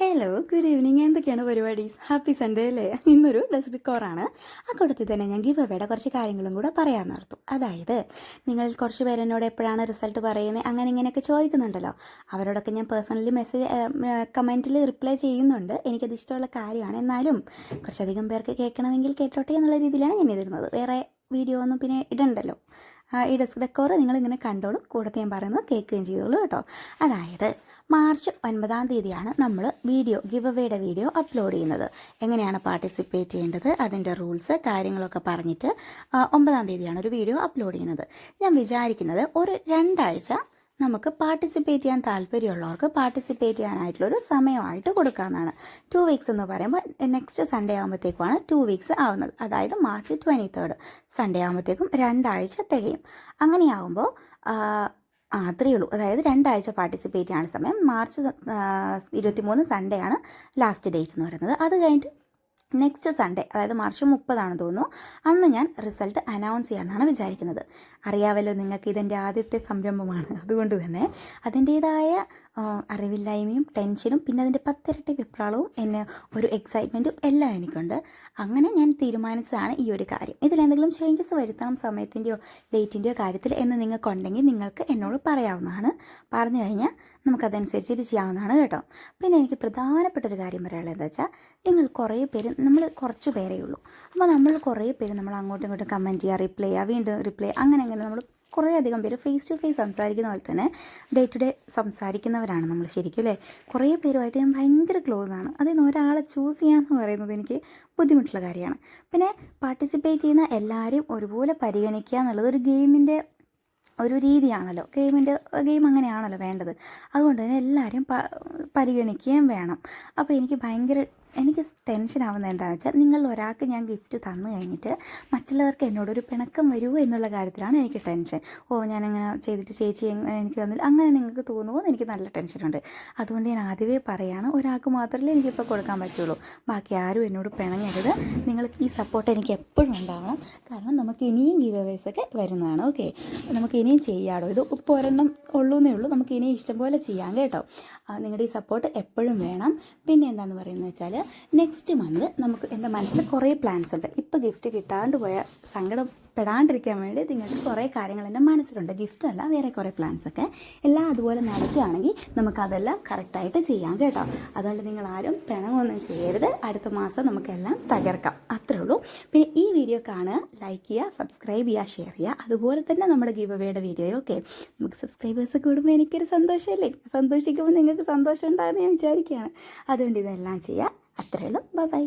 Hello good evening എന്തൊക്കെയാണ് പരിപാടീസ് happy Sunday അല്ലേ? ഇന്നൊരു ഡ്രസ് ഡിക്കോറാണ് ആ കൂട്ടത്തിൽ തന്നെ ഞാൻ ഗിവ് അവയുടെ കുറച്ച് കാര്യങ്ങളും കൂടെ പറയാൻ നടത്തും. അതായത് നിങ്ങൾ കുറച്ച് പേര് എന്നോട് എപ്പോഴാണ് റിസൾട്ട് പറയുന്നത് അങ്ങനെ ഇങ്ങനെയൊക്കെ ചോദിക്കുന്നുണ്ടല്ലോ. അവരോടൊക്കെ ഞാൻ പേഴ്സണലി മെസ്സേജ് കമന്റിൽ റിപ്ലൈ ചെയ്യുന്നുണ്ട്. എനിക്കത് ഇഷ്ടമുള്ള കാര്യമാണ്. എന്നാലും കുറച്ചധികം പേർക്ക് കേൾക്കണമെങ്കിൽ കേട്ടോട്ടെ എന്നുള്ള രീതിയിലാണ് ഞാൻ ഇതിരുന്നത് വേറെ വീഡിയോ ഒന്നും പിന്നെ ഇടണ്ടല്ലോ. ഈ ഡെസ്ക് ഡെക്കോർ നിങ്ങളിങ്ങനെ കണ്ടോളും. കൂടത്തെ ഞാൻ പറയുന്നത് കേൾക്കുകയും ചെയ്തോളൂ കേട്ടോ. അതായത് മാർച്ച് ഒൻപതാം തീയതിയാണ് നമ്മൾ വീഡിയോ ഗിവ് അവേയുടെ വീഡിയോ അപ്ലോഡ് ചെയ്യുന്നത്. എങ്ങനെയാണ് പാർട്ടിസിപ്പേറ്റ് ചെയ്യേണ്ടത് അതിന്റെ റൂൾസ് കാര്യങ്ങളൊക്കെ പറഞ്ഞിട്ട് ഒമ്പതാം തീയതിയാണ് ഒരു വീഡിയോ അപ്ലോഡ് ചെയ്യുന്നത്. ഞാൻ വിചാരിക്കുന്നത് ഒരു രണ്ടാഴ്ച നമുക്ക് പാർട്ടിസിപ്പേറ്റ് ചെയ്യാൻ താല്പര്യമുള്ളവർക്ക് പാർട്ടിസിപ്പേറ്റ് ചെയ്യാനായിട്ടുള്ളൊരു സമയമായിട്ട് കൊടുക്കാമെന്നാണ് ടു വീക്സ് എന്ന് പറയുമ്പോൾ നെക്സ്റ്റ് സൺഡേ ആകുമ്പോഴത്തേക്കുമാണ് ടു വീക്സ് ആവുന്നത്. അതായത് മാർച്ച് ട്വന്റി തേർഡ് സൺഡേ ആകുമ്പോഴത്തേക്കും രണ്ടാഴ്ച തികയും. അങ്ങനെയാവുമ്പോൾ ആ, അത്രയേ ഉള്ളൂ. അതായത് രണ്ടാഴ്ച പാർട്ടിസിപ്പേറ്റ് ചെയ്യാനുള്ള സമയം മാർച്ച് ഇരുപത്തി മൂന്ന് സൺഡേ ആണ് ലാസ്റ്റ് ഡേറ്റ് എന്ന് പറയുന്നത്. അത് കഴിഞ്ഞിട്ട് നെക്സ്റ്റ് സൺഡേ അതായത് മാർച്ച് മുപ്പതാണ് തോന്നുന്നു. അന്ന് ഞാൻ റിസൾട്ട് അനൗൺസ് ചെയ്യാമെന്നാണ് വിചാരിക്കുന്നത്. അറിയാമല്ലോ നിങ്ങൾക്ക് ഇതെന്റെ ആദ്യത്തെ സംരംഭമാണ്. അതുകൊണ്ട് തന്നെ അതിന്റേതായ അറിവില്ലായ്മയും ടെൻഷനും പിന്നെ അതിന്റെ പത്തിരട്ടി വിപ്രാളവും എന്നെ ഒരു എക്സൈറ്റ്മെന്റും എല്ലാം എനിക്കുണ്ട്. അങ്ങനെ ഞാൻ തീരുമാനിച്ചതാണ് ഈ ഒരു കാര്യം. ഇതിലെന്തെങ്കിലും ചേഞ്ചസ് വരുത്തണം സമയത്തിന്റെയോ ഡേറ്റിന്റെയോ കാര്യത്തിൽ എന്ന് നിങ്ങൾക്കുണ്ടെങ്കിൽ നിങ്ങൾക്ക് എന്നോട് പറയാവുന്നതാണ്. പറഞ്ഞു കഴിഞ്ഞാൽ നമുക്കതനുസരിച്ച് ഇത് ചെയ്യാവുന്നതാണ് കേട്ടോ. പിന്നെ എനിക്ക് പ്രധാനപ്പെട്ട ഒരു കാര്യം പറയാനുള്ളത് എന്താ വെച്ചാൽ നിങ്ങൾ കുറേ പേര് നമ്മൾ കുറച്ച് പേരേ ഉള്ളൂ. അപ്പോൾ നമ്മൾ കുറേ പേര് നമ്മൾ അങ്ങോട്ടും ഇങ്ങോട്ടും കമന്റ് ചെയ്യുക റിപ്ലൈ ചെയ്യുക വീണ്ടും റിപ്ലൈ അങ്ങനെ അങ്ങനെ നമ്മൾ കുറേ അധികം പേര് ഫേസ് ടു ഫേസ് സംസാരിക്കുന്ന പോലെ തന്നെ ഡേ ടു ഡേ സംസാരിക്കുന്നവരാണ് നമ്മൾ ശരിക്കും അല്ലേ? കുറേ പേരുമായിട്ട് ഞാൻ ഭയങ്കര ക്ലോസ് ആണ്. അതിൽ നിന്ന് ഒരാളെ ചൂസ് ചെയ്യാന്ന് പറയുന്നത് എനിക്ക് ബുദ്ധിമുട്ടുള്ള കാര്യമാണ്. പിന്നെ പാർട്ടിസിപ്പേറ്റ് ചെയ്യുന്ന എല്ലാവരെയും ഒരുപോലെ പരിഗണിക്കുക എന്നുള്ളത് ഒരു ഗെയിമിന്റെ ഒരു രീതിയാണല്ലോ. ഗെയിമിന്റെ ഗെയിം അങ്ങനെയാണല്ലോ വേണ്ടത്. അതുകൊണ്ട് തന്നെ എല്ലാവരും പരിഗണിക്കുകയും വേണം. അപ്പോൾ എനിക്ക് ഭയങ്കര എനിക്ക് ടെൻഷൻ ആവുന്നത് എന്താണെന്ന് വെച്ചാൽ നിങ്ങൾ ഒരാൾക്ക് ഞാൻ ഗിഫ്റ്റ് തന്നു കഴിഞ്ഞിട്ട് മറ്റുള്ളവർക്ക് എന്നോടൊരു പിണക്കം വരുമോ എന്നുള്ള കാര്യത്തിലാണ് എനിക്ക് ടെൻഷൻ ഓ ഞാനങ്ങനെ ചെയ്തിട്ട് ചേച്ചി എനിക്ക് തന്നില്ല. അങ്ങനെ നിങ്ങൾക്ക് തോന്നുമോ എനിക്ക് നല്ല ടെൻഷനുണ്ട് അതുകൊണ്ട് ഞാൻ ആദ്യമേ പറയാണ് ഒരാൾക്ക് മാത്രമല്ലേ എനിക്കിപ്പോൾ കൊടുക്കാൻ പറ്റുള്ളൂ. ബാക്കി ആരും എന്നോട് പിണങ്ങരുത്. നിങ്ങൾക്ക് ഈ സപ്പോർട്ട് എനിക്ക് എപ്പോഴും ഉണ്ടാവണം. കാരണം നമുക്ക് ഇനിയും ഗീവ് ഒക്കെ വരുന്നതാണ് ഓക്കെ നമുക്ക് ഇനിയും ചെയ്യാടോ ഇത് ഇപ്പോൾ ഒരെണ്ണം ഉള്ളൂ എന്നേ ഉള്ളൂ. നമുക്ക് ഇനിയും ഇഷ്ടംപോലെ ചെയ്യാം കേട്ടോ? നിങ്ങളുടെ ഈ സപ്പോർട്ട് എപ്പോഴും വേണം. പിന്നെ എന്താണെന്ന് പറയുന്നത് വെച്ചാൽ നെക്സ്റ്റ് മന്ത് നമുക്ക് എന്റെ മനസ്സിൽ കുറേ പ്ലാൻസ് ഉണ്ട്. ഇപ്പോൾ ഗിഫ്റ്റ് കിട്ടാണ്ട് പോയ സങ്കടം പെടാണ്ടിരിക്കാൻ വേണ്ടി നിങ്ങൾക്ക് കുറേ കാര്യങ്ങൾ എന്റെ മനസ്സിലുണ്ട്. ഗിഫ്റ്റ് അല്ല വേറെ കുറേ പ്ലാൻസ് ഒക്കെ. എല്ലാം അതുപോലെ നടക്കുകയാണെങ്കിൽ നമുക്കതെല്ലാം കറക്റ്റായിട്ട് ചെയ്യാം കേട്ടോ. അതുകൊണ്ട് നിങ്ങൾ ആരും പിണങ്ങൊന്നും ചെയ്യരുത്. അടുത്ത മാസം നമുക്കെല്ലാം തകർക്കാം. അത്രേ ഉള്ളൂ. പിന്നെ ഈ വീഡിയോ കാണുക ലൈക്ക് ചെയ്യുക സബ്സ്ക്രൈബ് ചെയ്യുക ഷെയർ ചെയ്യുക. അതുപോലെ തന്നെ നമ്മുടെ ഗിവ് വീഡിയോ ഓക്കെ നമുക്ക് സബ്സ്ക്രൈബേഴ്സ് കൂടുമ്പോൾ എനിക്കൊരു സന്തോഷമല്ലേ? സന്തോഷിക്കുമ്പോൾ നിങ്ങൾക്ക് സന്തോഷം ഉണ്ടാകുമെന്ന് ഞാൻ വിചാരിക്കുകയാണ്. അതുകൊണ്ട് ഇതെല്ലാം ചെയ്യുക അത്രേ ഉള്ളൂ. ബൈ